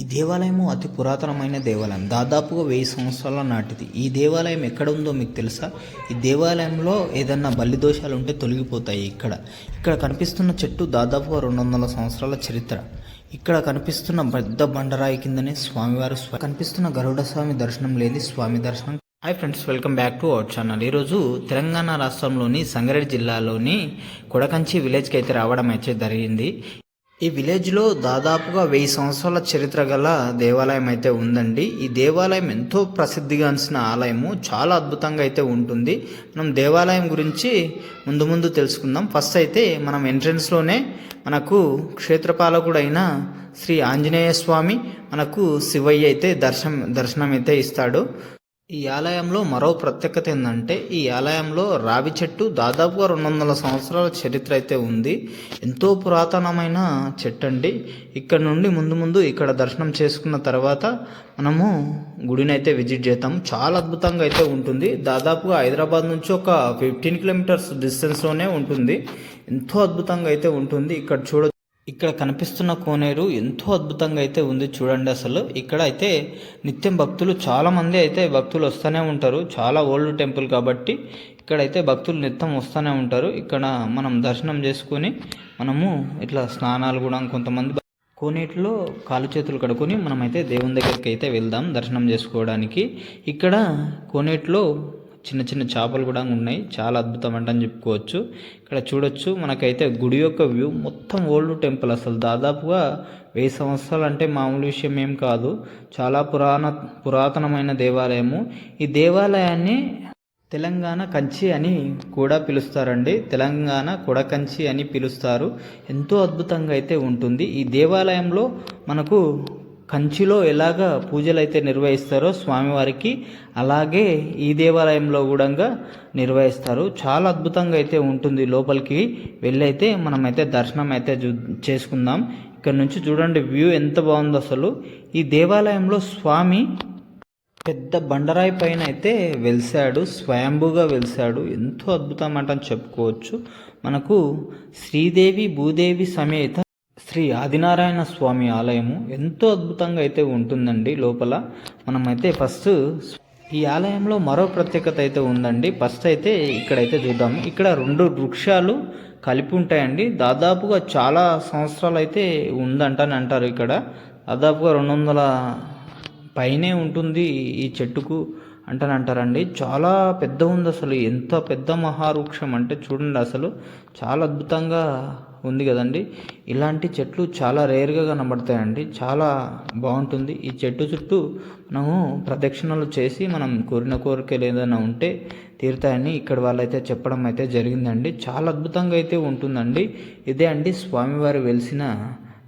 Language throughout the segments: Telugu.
ఈ దేవాలయము అతి పురాతనమైన దేవాలయం. దాదాపుగా వెయ్యి సంవత్సరాల నాటిది. ఈ దేవాలయం ఎక్కడ ఉందో మీకు తెలుసా? ఈ దేవాలయంలో ఏదన్నా బలి దోషాలు ఉంటే తొలగిపోతాయి ఇక్కడ. ఇక్కడ కనిపిస్తున్న చెట్టు దాదాపుగా రెండు వందల సంవత్సరాల చరిత్ర. ఇక్కడ కనిపిస్తున్న పెద్ద బండరాయి కిందనే స్వామివారు కనిపిస్తున్న గరుడ స్వామి దర్శనం లేని స్వామి దర్శనం. Hi friends welcome back to our channel. ఈరోజు తెలంగాణ రాష్ట్రంలోని సంగారెడ్డి జిల్లాలోని కొడకంచి విలేజ్కి అయితే రావడం అయితే జరిగింది. ఈ విలేజ్లో దాదాపుగా వెయ్యి సంవత్సరాల చరిత్ర గల దేవాలయం అయితే ఉందండి. ఈ దేవాలయం ఎంతో ప్రసిద్ధిగాంచిన ఆలయము చాలా అద్భుతంగా అయితే ఉంటుంది. మనం దేవాలయం గురించి ముందు ముందు తెలుసుకుందాం. ఫస్ట్ అయితే మనం ఎంట్రన్స్లోనే మనకు క్షేత్రపాలకుడైన శ్రీ ఆంజనేయ స్వామి మనకు శివయ్య అయితే దర్శనం దర్శనం అయితే ఇస్తాడు. ఈ ఆలయంలో మరో ప్రత్యేకత ఏంటంటే ఈ ఆలయంలో రావి చెట్టు దాదాపుగా రెండు వందల సంవత్సరాల చరిత్ర అయితే ఉంది. ఎంతో పురాతనమైన చెట్టు అండి ఇక్కడ నుండి ముందు ముందు ఇక్కడ దర్శనం చేసుకున్న తర్వాత మనము గుడిని అయితే విజిట్ చేద్దాం. చాలా అద్భుతంగా అయితే ఉంటుంది. దాదాపుగా హైదరాబాద్ నుంచి ఒక ఫిఫ్టీన్ కిలోమీటర్స్ డిస్టెన్స్లోనే ఉంటుంది. ఎంతో అద్భుతంగా అయితే ఉంటుంది. ఇక్కడ చూడ ఇక్కడ కనిపిస్తున్న కోనేరు ఎంతో అద్భుతంగా అయితే ఉంది చూడండి అసలు. ఇక్కడ అయితే నిత్యం భక్తులు చాలామంది అయితే భక్తులు వస్తూనే ఉంటారు. చాలా ఓల్డ్ టెంపుల్ కాబట్టి ఇక్కడైతే భక్తులు నిత్యం వస్తూనే ఉంటారు. ఇక్కడ మనం దర్శనం చేసుకొని మనము ఇట్లా స్నానాలు కూడా కొంతమంది కోనేటిలో కాలు చేతులు కడుకొని మనమైతే దేవుని దగ్గరికి అయితే వెళ్దాం దర్శనం చేసుకోవడానికి. ఇక్కడ కోనేటిలో చిన్న చిన్న చేపలు కూడా ఉన్నాయి. చాలా అద్భుతం అంట అని చెప్పుకోవచ్చు. ఇక్కడ చూడొచ్చు మనకైతే గుడి యొక్క వ్యూ మొత్తం ఓల్డ్ టెంపుల్ అసలు. దాదాపుగా వెయ్యి సంవత్సరాలు అంటే మామూలు విషయం ఏం కాదు. చాలా పురాణ పురాతనమైన దేవాలయము. ఈ దేవాలయాన్ని తెలంగాణ కంచి అని కూడా పిలుస్తారండి. తెలంగాణ కొడకంచి అని పిలుస్తారు. ఎంతో అద్భుతంగా అయితే ఉంటుంది. ఈ దేవాలయంలో మనకు కంచిలో ఎలాగ పూజలు అయితే నిర్వహిస్తారో స్వామివారికి అలాగే ఈ దేవాలయంలో కూడా నిర్వహిస్తారు. చాలా అద్భుతంగా అయితే ఉంటుంది. లోపలికి వెళ్ళైతే మనమైతే దర్శనం అయితే చూ చేసుకుందాం. ఇక్కడ నుంచి చూడండి వ్యూ ఎంత బాగుందో అసలు. ఈ దేవాలయంలో స్వామి పెద్ద బండరాయి పైన అయితే వెలిసాడు స్వయంభూగా వెలిసాడు ఎంతో అద్భుతం అంటే చెప్పుకోవచ్చు. మనకు శ్రీదేవి భూదేవి సమేత శ్రీ ఆదినారాయణ స్వామి ఆలయము ఎంతో అద్భుతంగా అయితే ఉంటుందండి లోపల. మనమైతే ఫస్ట్ ఈ ఆలయంలో మరో ప్రత్యేకత అయితే ఉందండి. ఫస్ట్ అయితే ఇక్కడైతే చూద్దాము. ఇక్కడ రెండు వృక్షాలు కలిపి ఉంటాయండి. దాదాపుగా చాలా సంవత్సరాలు అయితే ఉందంటని అంటారు ఇక్కడ. దాదాపుగా రెండు వందల పైనే ఉంటుంది ఈ చెట్టుకు అంటని అంటారండి. చాలా పెద్ద ఉంది అసలు. ఎంత పెద్ద మహావృక్షం అంటే చూడండి అసలు. చాలా అద్భుతంగా ఉంది కదండి. ఇలాంటి చెట్లు చాలా రేర్గా కనబడతాయండి. చాలా బాగుంటుంది. ఈ చెట్టు చుట్టూ మనము ప్రదక్షిణలు చేసి మనం కోరిన కోరికలు ఏదైనా ఉంటే తీరుతాయని ఇక్కడ వాళ్ళైతే చెప్పడం అయితే జరిగిందండి. చాలా అద్భుతంగా అయితే ఉంటుందండి. ఇదే అండి స్వామివారు వెలిసిన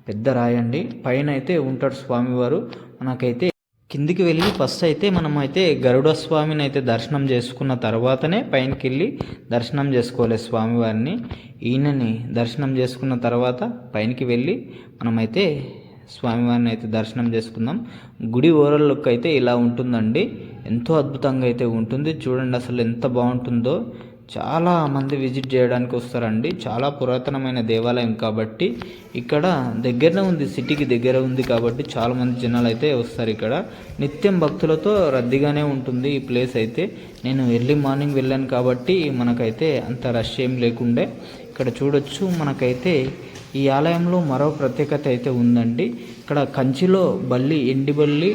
పెద్ద రాయండి పైన అయితే ఉంటాడు స్వామివారు. మనకైతే కిందికి వెళ్ళి ఫస్ట్ అయితే మనం అయితే గరుడ స్వామిని అయితే దర్శనం చేసుకున్న తర్వాతనే పైనకి వెళ్ళి దర్శనం చేసుకోవాలి స్వామివారిని. ఈయనని దర్శనం చేసుకున్న తర్వాత పైనకి వెళ్ళి మనమైతే స్వామివారిని అయితే దర్శనం చేసుకుందాం. గుడి ఓవరాల్ లుక్ అయితే ఇలా ఉంటుందండి. ఎంతో అద్భుతంగా అయితే ఉంటుంది. చూడండి అసలు ఎంత బాగుంటుందో. చాలా మంది విజిట్ చేయడానికి వస్తారండి. చాలా పురాతనమైన దేవాలయం కాబట్టి ఇక్కడ దగ్గరనే ఉంది సిటీకి దగ్గర ఉంది కాబట్టి చాలామంది జనాలు అయితే వస్తారు ఇక్కడ. నిత్యం భక్తులతో రద్దీగానే ఉంటుంది ఈ ప్లేస్ అయితే. నేను ఎర్లీ మార్నింగ్ వెళ్ళాను కాబట్టి మనకైతే అంత రష్ ఏం లేకుండే. ఇక్కడ చూడొచ్చు మనకైతే ఈ ఆలయంలో మరో ప్రత్యేకత అయితే ఉందండి. ఇక్కడ కంచిలో బల్లి ఎండి బల్లి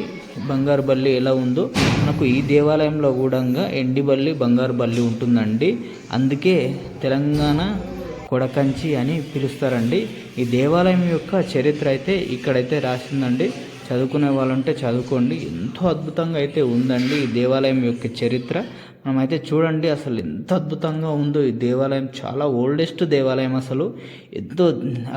బంగారు బల్లి ఎలా ఉందో మనకు ఈ దేవాలయంలో కూడా ఎండి బల్లి బంగారు బల్లి ఉంటుందండి. అందుకే తెలంగాణ కొడకంచి అని పిలుస్తారండి. ఈ దేవాలయం యొక్క చరిత్ర అయితే ఇక్కడైతే రాసిందండి. చదువుకునే వాళ్ళు ఉంటే చదువుకోండి. ఎంతో అద్భుతంగా అయితే ఉందండి ఈ దేవాలయం యొక్క చరిత్ర. మనమైతే చూడండి అసలు ఎంత అద్భుతంగా ఉందో ఈ దేవాలయం. చాలా ఓల్డెస్ట్ దేవాలయం అసలు. ఎంతో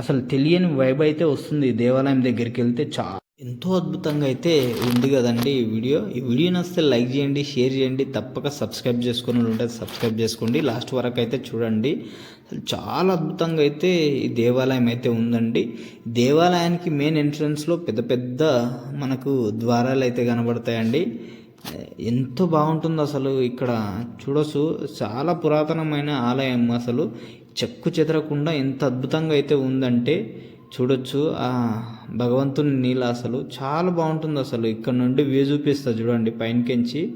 అసలు తెలియని వైబ్ అయితే వస్తుంది ఈ దేవాలయం దగ్గరికి వెళ్తే. చా ఎంతో అద్భుతంగా అయితే ఉంది కదండి ఈ వీడియో. ఈ వీడియో నచ్చితే లైక్ చేయండి షేర్ చేయండి తప్పక సబ్స్క్రైబ్ చేసుకుని ఉంటే సబ్స్క్రైబ్ చేసుకోండి. లాస్ట్ వరకు అయితే చూడండి. చాలా అద్భుతంగా అయితే ఈ దేవాలయం అయితే ఉందండి. దేవాలయానికి మెయిన్ ఎంట్రన్స్లో పెద్ద పెద్ద మనకు ద్వారాలు అయితే కనబడతాయండి. ఎంతో బాగుంటుంది అసలు ఇక్కడ చూడొచ్చు. చాలా పురాతనమైన ఆలయం అసలు. చెక్కు చెదరకుండా ఎంత అద్భుతంగా అయితే ఉందంటే చూడొచ్చు. ఆ భగవంతుని నీళ్ళ అసలు చాలా బాగుంటుంది అసలు. ఇక్కడ నుండి వ్యూ చూపిస్తా చూడండి పైనకించి.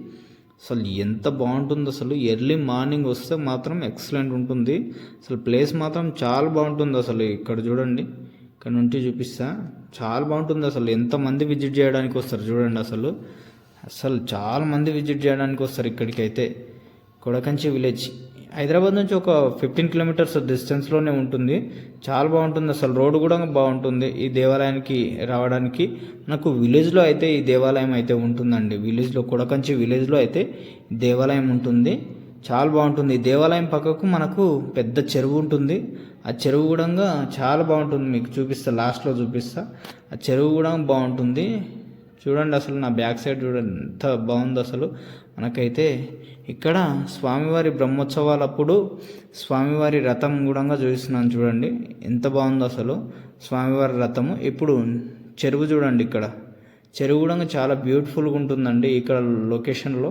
అసలు ఎంత బాగుంటుంది అసలు. ఎర్లీ మార్నింగ్ వస్తే మాత్రం ఎక్సలెంట్ ఉంటుంది. అసలు ప్లేస్ మాత్రం చాలా బాగుంటుంది అసలు ఇక్కడ చూడండి. ఇక్కడ నుండి చూపిస్తా. చాలా బాగుంటుంది అసలు. ఎంతమంది విజిట్ చేయడానికి వస్తారు చూడండి అసలు. అసలు చాలా మంది విజిట్ చేయడానికి వస్తారు ఇక్కడికి అయితే కొడకంచి విలేజ్. హైదరాబాద్ నుంచి ఒక ఫిఫ్టీన్ కిలోమీటర్స్ డిస్టెన్స్లోనే ఉంటుంది. చాలా బాగుంటుంది అసలు. రోడ్డు కూడా బాగుంటుంది ఈ దేవాలయానికి రావడానికి. నాకు విలేజ్లో అయితే ఈ దేవాలయం అయితే ఉంటుందండి. విలేజ్లో కొడకంచి విలేజ్లో అయితే దేవాలయం ఉంటుంది. చాలా బాగుంటుంది. ఈ దేవాలయం పక్కకు మనకు పెద్ద చెరువు ఉంటుంది. ఆ చెరువు కూడా చాలా బాగుంటుంది. మీకు చూపిస్తా లాస్ట్లో చూపిస్తా. ఆ చెరువు కూడా బాగుంటుంది. చూడండి అసలు నా బ్యాక్ సైడ్ చూడండి ఎంత బాగుంది అసలు. మనకైతే ఇక్కడ స్వామివారి బ్రహ్మోత్సవాలప్పుడు స్వామివారి రథం కూడా చూపిస్తున్నాను చూడండి. ఎంత బాగుందో అసలు స్వామివారి రథము. ఇప్పుడు చెరువు చూడండి ఇక్కడ. చెరువు కూడా చాలా బ్యూటిఫుల్గా ఉంటుందండి ఇక్కడ లొకేషన్లో